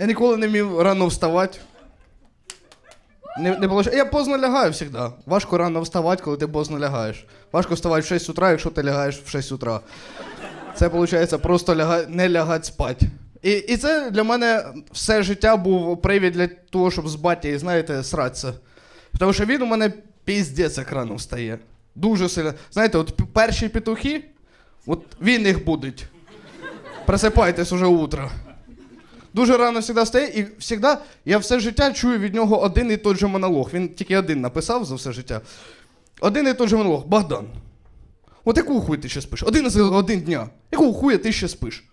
Я ніколи не вмів рано вставати. Не, не получ- Я поздно лягаю завжди. Важко рано вставати, коли ти поздно лягаєш. Важко вставати в 6 утра, якщо ти лягаєш в 6 утра. Це виходить просто ляга... не лягати спати. І, і це для мене все життя був привід для того, щоб з батьком, знаєте, сратися. Тому що він у мене піздець як рано встає. Дуже сильно. Знаєте, от перші петухи, от він їх будить. Просипайтесь уже утро. Дуже рано завжди встає, і завжди я все життя чую від нього один і той же монолог. Він тільки один написав за все життя. Один і той же монолог. Богдан. От яку хуй ти ще спиш? Один з один дня. Якого хуя ти ще спиш?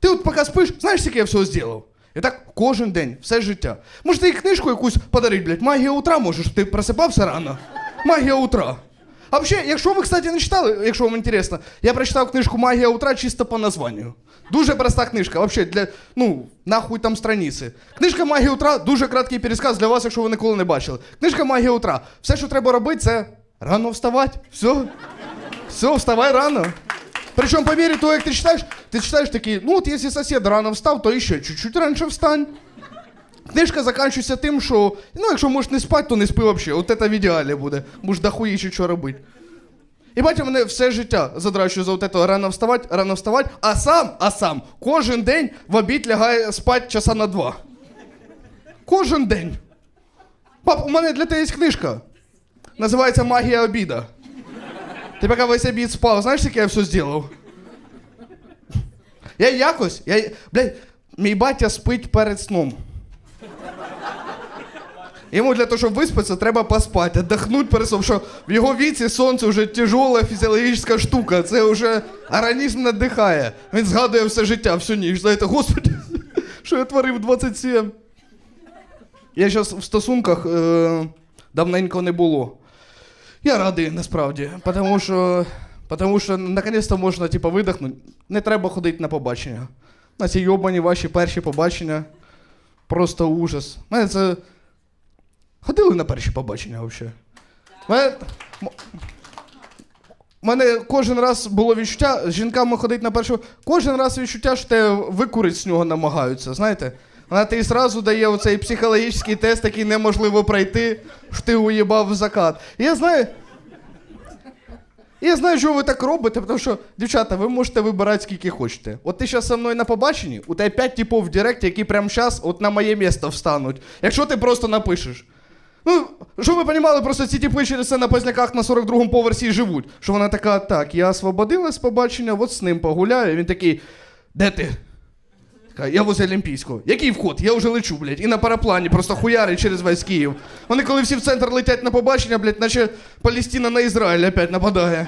Ти от поки спиш, знаєш, скільки я всього зробив? І так кожен день, все життя. Може, ти книжку якусь подарить, блядь, магія утра можеш, ти просипався рано. Магія утра. А взагалі, якщо ви, кстати, не читали, якщо вам інтересно, я прочитав книжку Магія утра чисто по названню. Дуже проста книжка, взагалі, для, ну, нахуй там страниці. Книжка Магія утра, дуже краткий пересказ для вас, якщо ви ніколи не бачили. Книжка Магія утра. Все, що треба робити, це рано вставати. Все. Все, вставай рано. Причем по мере того, як ти читаєш, ти читаєш такий, ну от якщо сусід рано встав, то ще чуть-чуть раніше встань. Книжка закінчується тим, що ну, якщо можеш не спати, то не спи взагалі. От це в ідеалі буде. Можеш дохуїчі що робити. І батя мене все життя задрачує за от це рано вставати, рано вставати, а сам, а сам кожен день в обід лягає спати часа на два. Кожен день. Пап, у мене для тебе є книжка. Називається Магія обіда. Ти поки весь обід спав, знаєш, як я все зробив? Я якось, я, блядь, мій батя спить перед сном. Йому для того, щоб виспатися, треба поспати, отдохнуть перед сном, що в його віці сонце вже тяжола фізіологічна штука. Це вже організм надихає. Він згадує все життя, всю ніч. Знаєте, господи, що я творив 27. Я зараз в стосунках е, давненько не було. Я радий насправді, тому що, тому що наконець-то можна типу, видихнути. Не треба ходити на побачення. На ці йобані ваші перші побачення. Просто ужас. Мене це. Ходили на перші побачення взагалі? Мене... мене кожен раз було відчуття, з жінками ходить на першу. Кожен раз відчуття, що те викурить з нього намагаються, знаєте? Вона тобі зразу дає оцей психологічний тест, який неможливо пройти, що ти уїбав закат. Я знаю. Я знаю, що ви так робите, тому що, дівчата, ви можете вибирати скільки хочете. От ти зараз зі мною на побаченні, у тебе 5 типів в Директі, які прямо зараз от на моє місце встануть. Якщо ти просто напишеш. Ну, щоб ви розуміли, просто ці тіпи через це на Позняках на 42-му поверсі живуть. Що вона така, так, я освободилась побачення, от з ним погуляю. Він такий, де ти? Я возле Олімпійського. Який вход? Я вже лечу, блядь. І на параплані просто хуярить через весь Київ. Вони коли всі в центр летять на побачення, блядь, наче Палестина на Ізраїль опять нападає.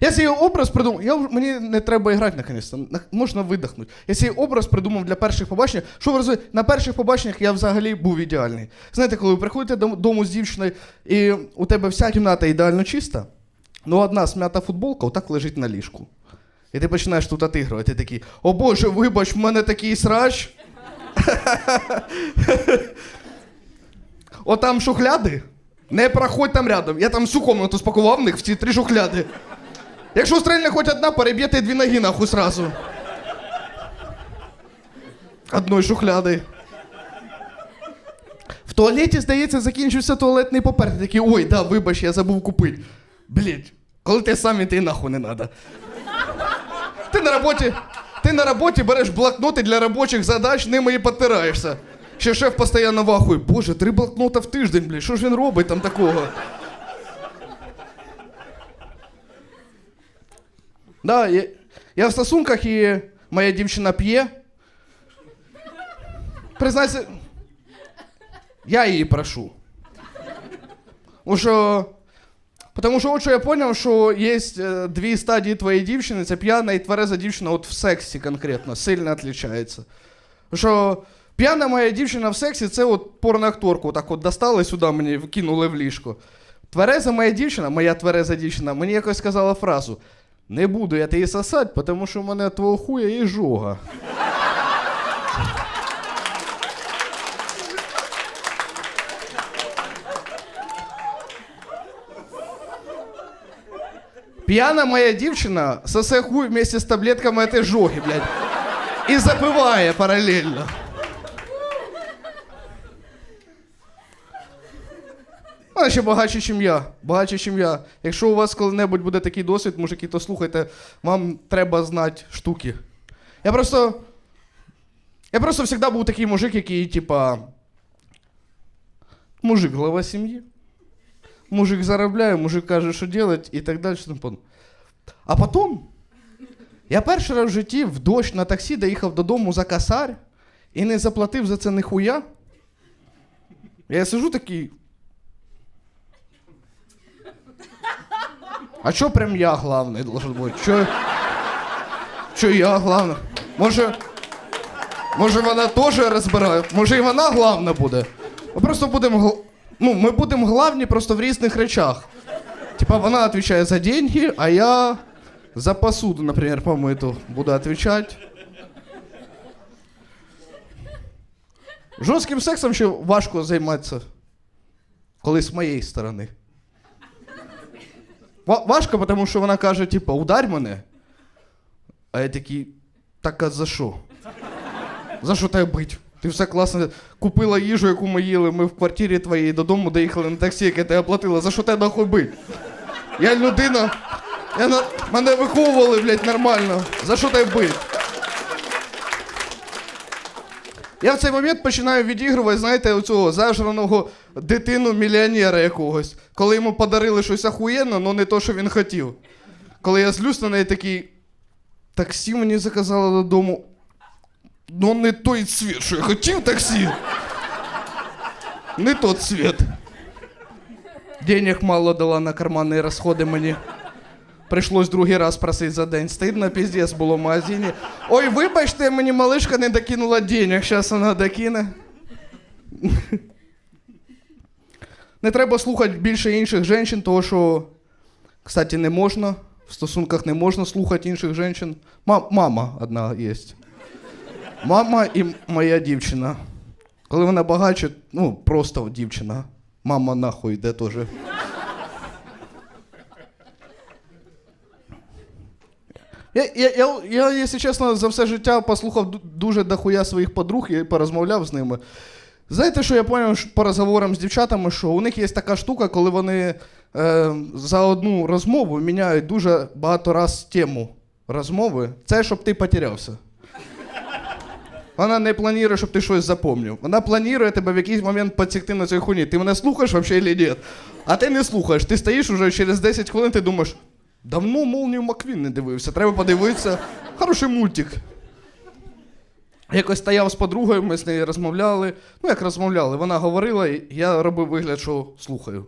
Я свій образ придумав. Я, мені не треба грати наконець. Можна видихнути. Я свій образ придумав для перших побачень. Що ви розумієте, на перших побаченнях я взагалі був ідеальний. Знаєте, коли ви приходите додому з дівчиною, і у тебе вся кімната ідеально чиста, ну одна смята футболка отак лежить на ліжку. І ти починаєш тут отигрувати, ти такий, о Боже, вибач, в мене такий срач. Отам шухляди. Не проходь там рядом. Я там всю комнату спакував в них в ці три шухляди. Якщо стрельне хоч одна, переб'єте дві ноги нахуй сразу. Одної шухляди. В туалеті, здається, закінчився туалетний папер. Ти такий, ой, да, вибач, я забув купити. Блять, коли ти сам ти нахуй не надо. Ти на роботі, ти на роботі береш блокноти для робочих задач, ними і підпираєшся. Ще шеф постійно вахує, боже, три блокнота в тиждень, блядь, що ж він робить там такого? Да, я, я в стосунках і моя дівчина п'є. Признайся, я її прошу. Що, потому що от що я зрозумів, що є е, дві стадії твоєї дівчини, це п'яна і твереза дівчина от в сексі конкретно, сильно відрізняється. Що п'яна моя дівчина в сексі це от порноакторку так от достали сюди, мені кинули в ліжко. Твереза моя дівчина, моя твереза дівчина, мені якось сказала фразу: не буду я тебе сосать, тому що в мене від твого хуя є жога. П'яна моя дівчина сосе хуй вместе з таблетками этой жоги, блядь. і запиває паралельно. Вона ще ніж я. Багатше, ніж я. Якщо у вас коли-небудь буде такий досвід, мужики, то слухайте, вам треба знати штуки. Я просто. Я просто завжди був такий мужик, який, типа. Мужик, глава сім'ї. Мужик заробляє, мужик каже, що робити, і так далі. А потім я перший раз в житті в дощ на таксі доїхав додому за косарь і не заплатив за це ніхуя. Я сижу такий. А чо прям я главний должен бути? Чо, чо я главний? Може. Може вона теж розбирає? Може і вона главна буде? Ми просто будемо ну, ми будемо главні просто в різних речах. Типа вона відповідає за деньги, а я за посуду, наприклад, помиту буду відповідати. Жорстким сексом ще важко займатися. Коли з моєї сторони. Ва- Важко, тому що вона каже, типа, ударь мене. А я такий, так а за що? За що тебе бить? Ти все класно купила їжу, яку ми їли. Ми в квартирі твоїй додому доїхали на таксі, яке ти оплатила. За що тебе нахуй бить? Я людина. Я на... Мене виховували, блядь, нормально. За що тебе бить? Я в цей момент починаю відігрувати, знаєте, оцього зажраного дитину мільйонера якогось. Коли йому подарили щось ахуєнне, але не то, що він хотів. Коли я злюсь на неї такий. Таксі мені заказали додому. Ну, не той цвіт, що я хотів таксі. Не тот цвет. Денег мало дала на карманні розходи мені. Прийшлось другий раз просити за день. Стидно, піздець було в магазині. Ой, вибачте, мені малишка не докинула денег, зараз вона докине. Не треба слухати більше інших жінок, тому що, кстати, не можна. В стосунках не можна слухати інших жінок. Мама одна є. Мама і моя дівчина. Коли вона багаче, ну, просто дівчина. Мама нахуй йде теж. Я, я, я, я, якщо чесно, за все життя послухав дуже дохуя своїх подруг і порозмовляв з ними. Знаєте, що я зрозумів по розговорам з дівчатами, що у них є така штука, коли вони е, за одну розмову міняють дуже багато раз тему розмови. Це щоб ти потерявся. Вона не планує, щоб ти щось запомнив. Вона планує тебе в якийсь момент підсікти на цій хуйні. Ти мене слухаєш взагалі чи ні? А ти не слухаєш. Ти стоїш уже через 10 хвилин, ти думаєш, давно молнію Маквін не дивився, треба подивитися. Хороший мультик. Якось стояв з подругою, ми з нею розмовляли. Ну, як розмовляли, вона говорила, і я робив вигляд, що слухаю.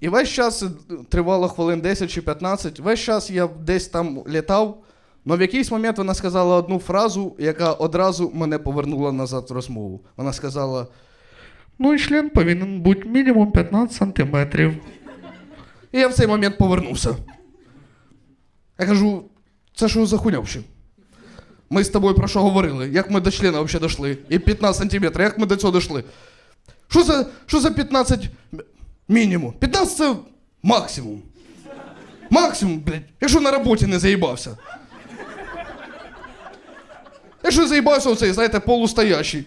І весь час е, тривало хвилин 10 чи 15, весь час я десь там літав, але в якийсь момент вона сказала одну фразу, яка одразу мене повернула назад в розмову. Вона сказала: Ну і член повинен бути мінімум 15 сантиметрів. І я в цей момент повернувся. Я кажу, це що за хуйня взагалі? Ми з тобою про що говорили? Як ми до члена взагалі дійшли? І 15 сантиметрів, як ми до цього дійшли? Що за, що за 15 мінімум? 15 це максимум. Максимум, блядь. Якщо на роботі не заїбався. Якщо заїбався оцей, знаєте, полустоящий.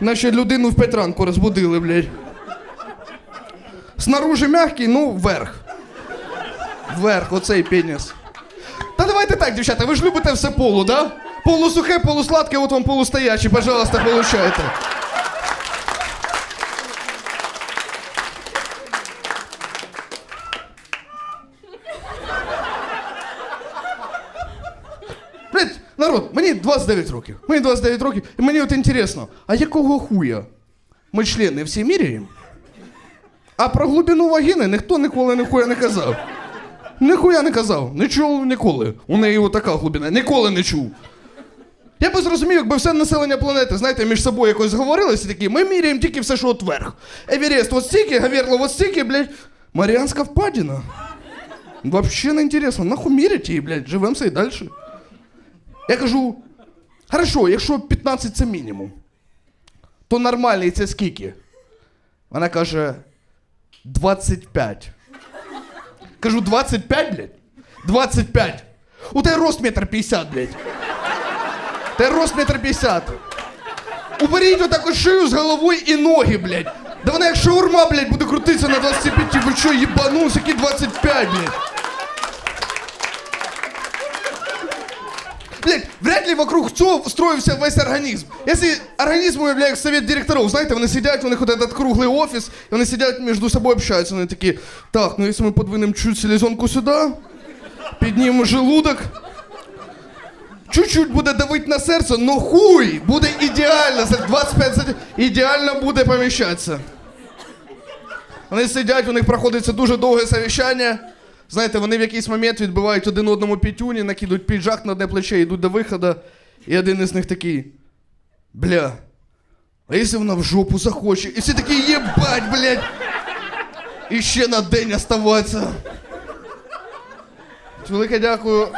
Наче людину в 5 ранку розбудили, блядь. Снаружи мягкий, ну, вверх. Вверх, оцей пеніс. Та давайте так, дівчата, ви ж любите все полу, да? Полусухе, полусладке, от вам полустоячий, пожалуйста, получайте. Народ, мені 29 років. Мені 29 років, і мені от інтересно, а якого хуя? Ми члени всі міряємо? А про глибину вагіни ніхто ніколи ніхуя не казав. Ніхуя не казав, чув ніколи. У неї отака глибина, ніколи не чув. Я би зрозумів, якби все населення планети, знаєте, між собою якось зговорилися такі, ми міряємо тільки все, що от вверх. Еверест от стільки, Гаверло от стільки, блядь, Маріанська впадіна. Вообще не інтересно, нахуй мірять її, блядь, живемо все і далі. Я кажу, хорошо, якщо 15 це мінімум, то нормальний це скільки? Вона каже, 25. Кажу, 25, блядь? 25. У тебе рост метр 50, блядь. Ти рост метр п'ятдесят. Уберіть отаку шию з головою і ноги, блядь. Да вона як шаурма, блядь, буде крутитися на 25. Ви що, їбанувся, які 25, блядь? Блядь, вряд ли вокруг цього встроився весь організм. Якщо організм уявляє совет директорів, знаєте, вони сидять, у них от этот круглий офіс, і вони сидять між собою общаються, вони такі, так, ну якщо ми подвинемо чуть селезенку сюди, піднімемо желудок, чуть-чуть буде давити на серце, но хуй буде ідеально, за 25 сантим- ідеально буде поміщатися. Вони сидять, у них проходиться дуже довге совіщання. Знаєте, вони в якийсь момент відбивають один одному пітюні, накидують піджак на одне плече, йдуть до виходу, і один із них такий. Бля. А якщо вона в жопу захоче? І всі такі єбать, блядь. І ще на день оставатися. Велике дякую.